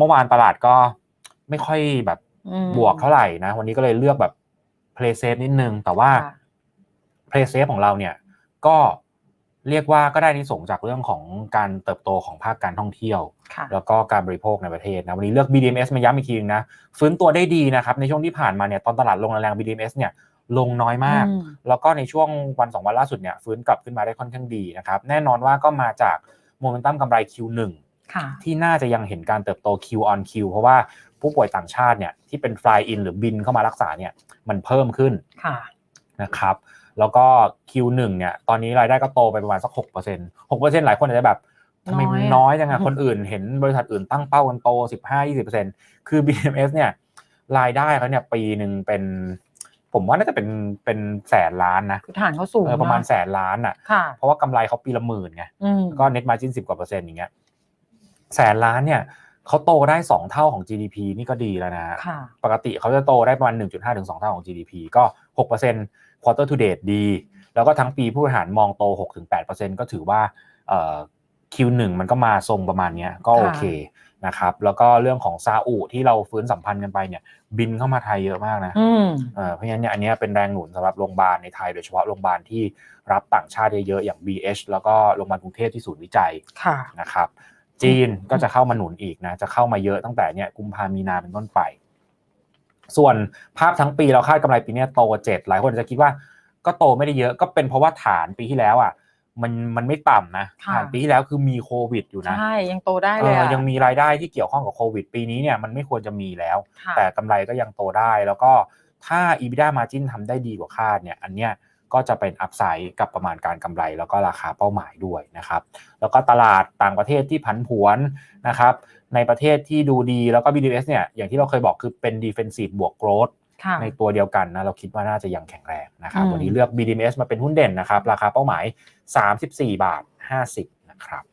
เมื่อวานตลาดก็ไม่ค่อยแบบอืมบวกเท่าไหร่นะ วันนี้ก็เลยเลือกแบบ play safe นิดนึง แต่ว่าค่ะ play safe ของเราเนี่ย ก็เรียกว่าก็ได้นิสงส์จากเรื่องของการเติบโตของภาคการท่องเที่ยวค่ะแล้วก็การบริโภคในประเทศนะวันนี้เลือก BDMs มาย้ำอีกทีนึงนะฟื้นตัวได้ดีนะครับ ในช่วงที่ผ่านมาเนี่ยตอนตลาดลงแรงๆ BDMs เนี่ยลงน้อยมากอืมแล้วก็ในช่วงวันสองวันล่าสุดเนี่ยฟื้นกลับขึ้นมาได้ค่อนข้างดีนะครับ แน่นอนว่าก็มาจากโมเมนตัมกำไร Q1 ค่ะ ที่น่าจะยังเห็นการเติบโต Q on Q เพราะว่าผู้ป่วยต่างชาติเนี่ยที่เป็น fly in หรือบินเข้ามารักษาเนี่ยมันเพิ่มขึ้นค่ะนะครับ แล้วก็ Q1 เนี่ยตอนนี้รายได้ก็โตไปประมาณสัก6% 6%หลายคนอาจจะแบบทำไมมันน้น้ออยยอะจังอะคนอื่นเห็นบริษัทอื่นตั้งเป้ากันโต 15-20%คือ BMS เนี่ยรายได้เขาเนี่ยปีหนึ่งเป็น ผมว่าน่าจะเป็นเป็นแสนล้านนะคือฐานเขาสูงเออประมาณเนแสนล้านอะค่ะ เพราะว่ากำไรเขาปีละหมื่นไงอืมก็ net margin 10กว่าเปอร์เซ็นต์อย่างเงี้ย แสนล้านเนี่ยเขาโตได้ 2 เท่าของ GDP นี่ก็ดีแล้วนะฮะค่ะปกติเขาจะโตได้ประมาณ 1.5ถึง2เท่าของ GDP ก็ 6% quarter to date ดี แล้วก็ทั้งปีผู้บริหารมองโต6ถึง8%ก็ถือว่าเอ่อ Q1 มันก็มาทรงประมาณเนี้ยก็โอเคนะครับแล้วก็เรื่องของซาอุที่เราฟื้นสัมพันธ์กันไปเนี่ย บินเข้ามาไทยเยอะมากนะอืมเอ่อเพราะฉะนั้นเนี่ยอันเนี้ยเป็นแรงหนุนสำหรับโรงพยาบาลในไทยโดยเฉพาะโรงพยาบาลที่รับต่างชาติเยอะๆอย่าง BH แล้วก็โรงพยาบาลกรุงเทพที่ศูนย์วิจัยค่ะนะครับ จีนก็จะเข้ามาหนุนอีกนะ จะเข้ามาเยอะตั้งแต่เนี่ยกุมภามีนาเป็นต้นไป ส่วนภาพทั้งปีเราคาดกำไรปีเนี้ยโตเจ็ดหลายคนจะคิดว่าก็โตไม่ได้เยอะก็เป็นเพราะว่าฐานปีที่แล้วอะมันมันไม่ต่ำนะค่ะฐานปีที่แล้วคือมีโควิดอยู่นะใช่ยังโตได้เอเลยออะยังมีรายได้ที่เกี่ยวข้องกับโควิด ปีนี้เนี่ยมันไม่ควรจะมีแล้วค่ะแต่กำไรก็ยังโตได้แล้วก็ถ้า EBITDA margin ทำได้ดีกว่าคาดเนี่ย อันเนี้ย ก็จะเป็นอัพไซด์กับประมาณการกำไร แล้วก็ราคาเป้าหมายด้วยนะครับ แล้วก็ตลาดต่างประเทศที่ผันผวนนะครับ ในประเทศที่ดูดีแล้วก็ BDS เนี่ยอย่างที่เราเคยบอกคือเป็น defensive บวก growth ค่ะในตัวเดียวกันนะเราคิดว่าน่าจะยังแข็งแรงนะครับอืมวันนี้เลือก BDMs มาเป็นหุ้นเด่นนะครับ ราคาเป้าหมาย 34 บาท 50 นะครับ